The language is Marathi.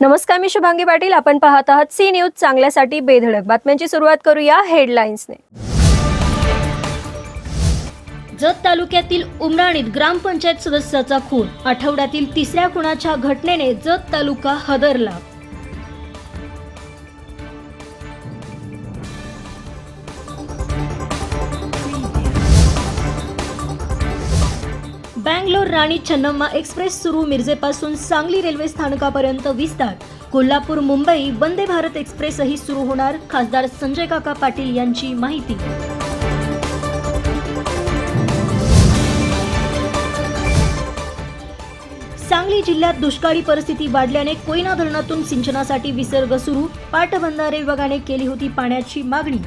नमस्कार मी शुभांगी पाटील. आपण पाहत आहात सी न्यूज चांगल्यासाठी बेधडक. बातम्यांची सुरुवात करूया हेडलाईन्सने. जत तालुक्यातील उमराणीत ग्रामपंचायत सदस्याचा खून. आठवड्यातील तिसऱ्या खुनाच्या घटनेने जत तालुका हदरला. बँगलोर राणी चन्नम्मा एक्सप्रेस सुरू मिरजेपासून सांगली रेल्वे स्थानकापर्यंत विस्तार. कोल्हापूर मुंबई वंदे भारत एक्सप्रेसही सुरू होणार खासदार संजय काका पाटील यांची माहिती. सांगली जिल्ह्यात दुष्काळी परिस्थिती वाढल्याने कोयना धरणातून सिंचनासाठी विसर्ग सुरू पाटबंधारे विभागाने केली होती पाण्याची मागणी.